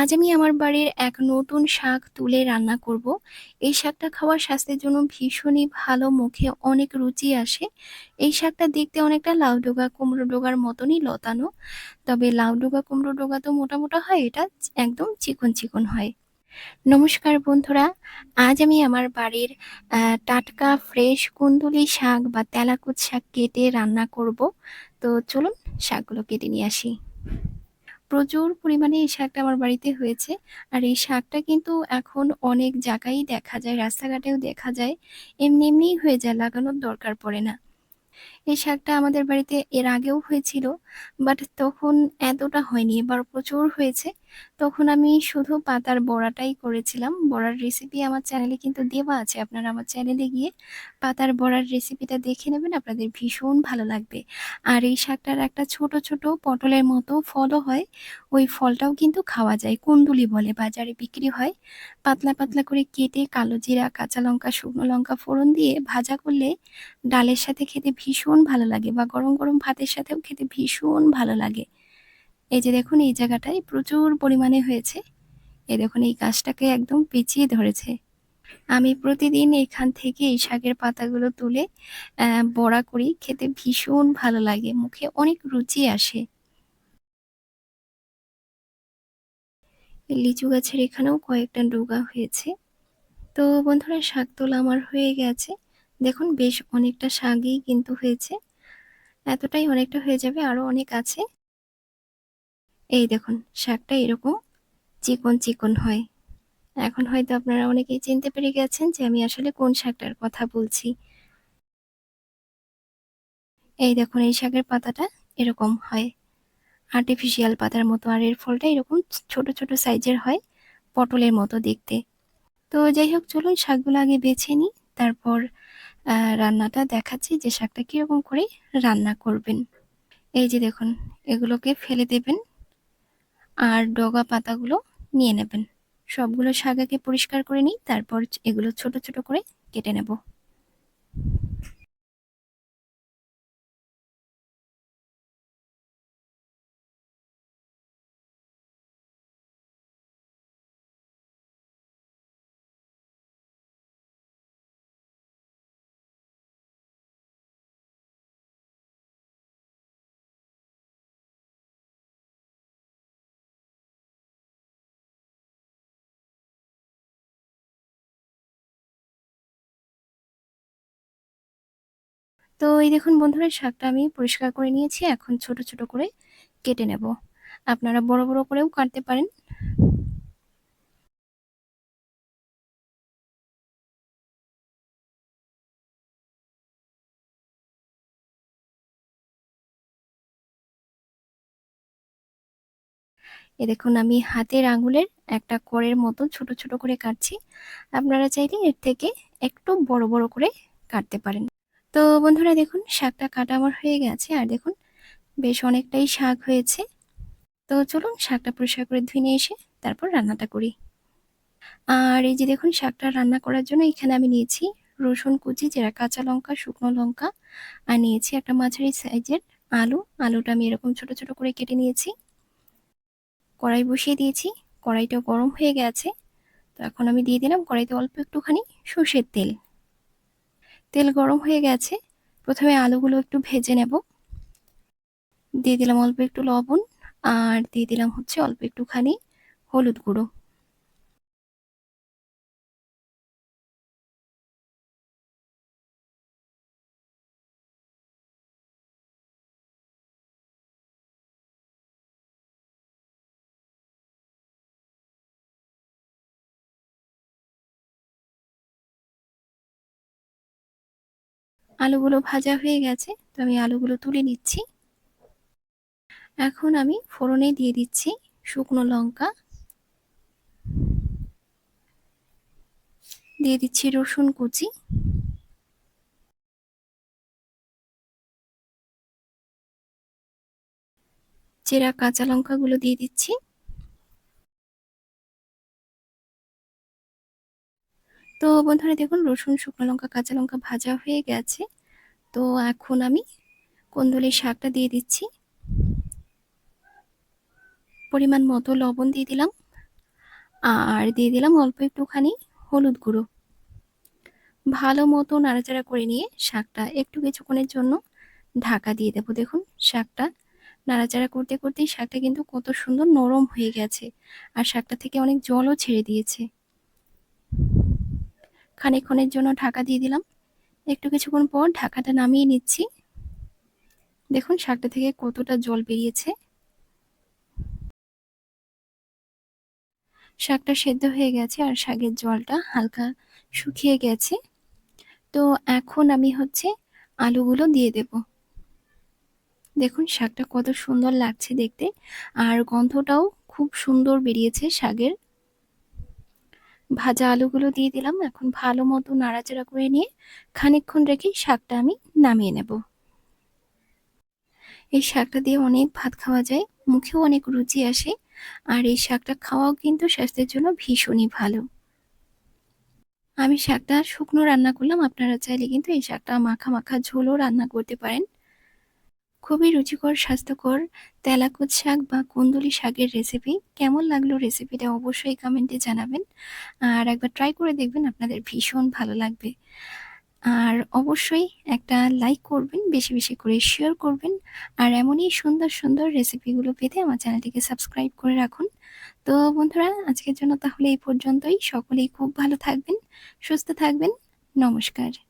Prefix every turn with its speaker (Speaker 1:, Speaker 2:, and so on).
Speaker 1: আজ আমি আমার বাড়ির এক নতুন শাক তুলে রান্না করব। এই শাকটা খাওয়া স্বাস্থ্যের জন্য ভীষণই ভালো, মুখে অনেক রুচি আসে। এই শাকটা দেখতে অনেকটা লাউ ডোগা, কুমড়ো ডোগার মতনই লতানো। তবে লাউ ডোগা, কুমড়ো ডোগা তো মোটা, মোটা হয়, এটা একদম চিকন, চিকন হয়। নমস্কার বন্ধুরা, আজ আমি আমার বাড়ির টাটকা ফ্রেশ কুন্দুলি শাক বা তেলাকুচ শাক কেটে রান্না করব। তো চলুন শাকগুলো কেটে নিয়ে আসি। প্রচুর পরিমাণে এই শাকটা আমার বাড়িতে হয়েছে। আর এই শাকটা কিন্তু এখন অনেক জায়গায় দেখা যায়, রাস্তাঘাটেও দেখা যায়। এমনি, এমনিই হয়ে যায়, লাগানোর দরকার পড়ে না। এই শাকটা আমাদের বাড়িতে এর আগেও হয়েছিল। বাট তখন এতটা হয়নি। এবার প্রচুর হয়েছে। তখন আমি শুধু পাতার বড়াটাই করেছিলাম। বড়ার রেসিপি আমার চ্যানেলে কিন্তু দেওয়া আছে। আপনারা আমার চ্যানেলে গিয়ে পাতার বড়ার রেসিপিটা দেখে নেবেন, আপনাদের ভীষণ ভালো লাগবে। আর এই শাকটার একটা ছোট, ছোট পটলের মতো ফলও হয়। ওই ফলটাও কিন্তু খাওয়া যায়। কুন্দুলি বলে, বাজারে বিক্রি হয়। পাতলা, পাতলা করে কেটে কালো জিরা, কাঁচা লঙ্কা, শুকনো লঙ্কা ফোড়ন দিয়ে ভাজা করলে ডালের সাথে খেতে ভীষণ ভালো লাগে বা গরম, গরম ভাতের সাথেও খেতে ভীষণ ভালো লাগে। এই যে দেখুন এই জায়গাটায় প্রচুর পরিমাণে হয়েছে। এই দেখুন এই গাছটাকে একদম পিছিয়ে ধরেছে। আমি প্রতিদিন এখান থেকে এই শাকের পাতাগুলো তুলে বড়া করি। খেতে ভীষণ ভালো লাগে। মুখে অনেক রুচি আসে। লিচু গাছের এখানেও কয়েকটা ডোগা হয়েছে। তো বন্ধুরা শাক তোলা আমার হয়ে গেছে। দেখুন বেশ অনেকটা শাকই কিন্তু হয়েছে। এতটাই অনেকটা হয়ে যাবে, আরও অনেক আছে। এই দেখুন শাকটা এরকম চিকন, চিকন হয়। এখন হয়তো আপনারা অনেকেই চিনতে পেরে গেছেন যে আমি আসলে কোন শাকটার কথা বলছি। এই দেখুন এই শাকের পাতাটা এরকম হয়। আর্টিফিশিয়াল পাতার মতো আর এর ফলটা এরকম ছোট, ছোট সাইজের হয়, পটলের মতো দেখতে। তো যাই হোক চলুন শাকগুলো আগে বেছে নিই। তারপর রান্নাটা দেখাচ্ছি যে শাকটা কীরকম করে রান্না করবেন। এই যে দেখুন এগুলোকে ফেলে দেবেন। আর ডগা পাতাগুলো নিয়ে নেবেন। সবগুলো আগে পরিষ্কার করে নিই, তারপর এগুলো ছোট, ছোট করে কেটে নেব। তো এই দেখুন বন্ধুরা শাকটা আমি পরিষ্কার করে নিয়েছি। এখন ছোট, ছোট করে কেটে নেব। আপনারা বড়, বড় করেও কাটতে পারেন। এ দেখুন আমি হাতের আঙুলের একটা করের মতো ছোট, ছোট করে কাটছি। আপনারা চাইলে এর থেকে একটু বড়, বড় করে কাটতে পারেন। তো বন্ধুরা দেখুন শাকটা কাটা আমার হয়ে গেছে। আর দেখুন বেশ অনেকটাই শাক হয়েছে। তো চলুন শাকটা পরিষ্কার করে ধুয়ে নিয়ে এসে তারপর রান্নাটা করি। আর এই যে দেখুন শাকটা রান্না করার জন্য এখানে আমি নিয়েছি রসুন কুচি, যেটা কাঁচা লঙ্কা, শুকনো লঙ্কা আর নিয়েছি একটা মাঝারি সাইজের আলু। আলুটা আমি এরকম ছোট, ছোট করে কেটে নিয়েছি। কড়াই বসিয়ে দিয়েছি। কড়াইটা গরম হয়ে গেছে। তো এখন আমি দিয়ে দিলাম কড়াইতে অল্প একটুখানি সর্ষের তেল। তেল গরম হয়ে গেছে। প্রথমে আলুগুলো একটু ভেজে নেব। দিয়ে দিলাম অল্প একটু লবণ, আর দিয়ে দিলাম হচ্ছে অল্প একটুখানি হলুদ গুঁড়ো। আলুগুলো ভাজা হয়ে গেছে। তো আমি আলুগুলো তুলে নিচ্ছি। এখন আমি ফোড়নে দিয়ে দিচ্ছি শুকনো লঙ্কা। দিয়ে দিচ্ছি রসুন কুচি। চেরা কাঁচা লঙ্কাগুলো দিয়ে দিচ্ছি। তো বন্ধুরা দেখুন রসুন, শুকনো লঙ্কা, কাঁচা লঙ্কা ভাজা হয়ে গেছে। তো এখন আমি কুন্দুলির শাকটা দিয়ে দিচ্ছি। পরিমাণ মতো লবণ দিয়ে দিলাম। আর দিয়ে দিলাম অল্প একটুখানি হলুদ গুঁড়ো। ভালো মতো নাড়াচাড়া করে নিয়ে শাকটা একটু কিছুক্ষণের জন্য ঢাকা দিয়ে দেবো। দেখুন শাকটা নাড়াচাড়া করতে করতেই শাকটা কিন্তু কত সুন্দর নরম হয়ে গেছে। আর শাকটা থেকে অনেক জলও ছেড়ে দিয়েছে। খানিকক্ষণের জন্য ঢাকা দিয়ে দিলাম। একটু কিছুক্ষণ পর ঢাকাটা নামিয়ে নিচ্ছি। দেখুন শাকটা থেকে কতটা জল বেরিয়েছে। শাকটা সেদ্ধ হয়ে গেছে আর শাকের জলটা হালকা শুকিয়ে গেছে। তো এখন আমি হচ্ছে আলুগুলো দিয়ে দেব। দেখুন শাকটা কত সুন্দর লাগছে দেখতে। আর গন্ধটাও খুব সুন্দর বেরিয়েছে শাকের। ভাজা আলুগুলো দিয়ে দিলাম। এখন ভালো মতো নাড়াচাড়া করে নিয়ে খানিকক্ষণ রেখে শাকটা আমি নামিয়ে নেব। এই শাকটা দিয়ে অনেক ভাত খাওয়া যায়, মুখেও অনেক রুচি আসে আর এই শাকটা খাওয়াও কিন্তু স্বাস্থ্যের জন্য ভীষণই ভালো। আমি শাকটা শুকনো রান্না করলাম, আপনারা চাইলে কিন্তু এই শাকটা মাখা মাখা ঝোলও রান্না করতে পারেন। খুবই রুচিকর, স্বাস্থ্যকর তেলাকুচ শাক বা কুন্দুলি শাকের রেসিপি কেমন লাগল রেসিপিটা অবশ্যই কমেন্টে জানাবেন। আর একবার ট্রাই করে দেখবেন আপনাদের ভীষণ ভালো লাগবে। আর অবশ্যই একটা লাইক করবেন, বেশি বেশি করে শেয়ার করবেন। আর এমনই সুন্দর সুন্দর রেসিপিগুলো পেতে আমার চ্যানেলটিকে সাবস্ক্রাইব করে রাখুন। তো বন্ধুরা, আজকের জন্য তাহলে এই পর্যন্তই। সকলেই খুব ভালো থাকবেন, সুস্থ থাকবেন। নমস্কার।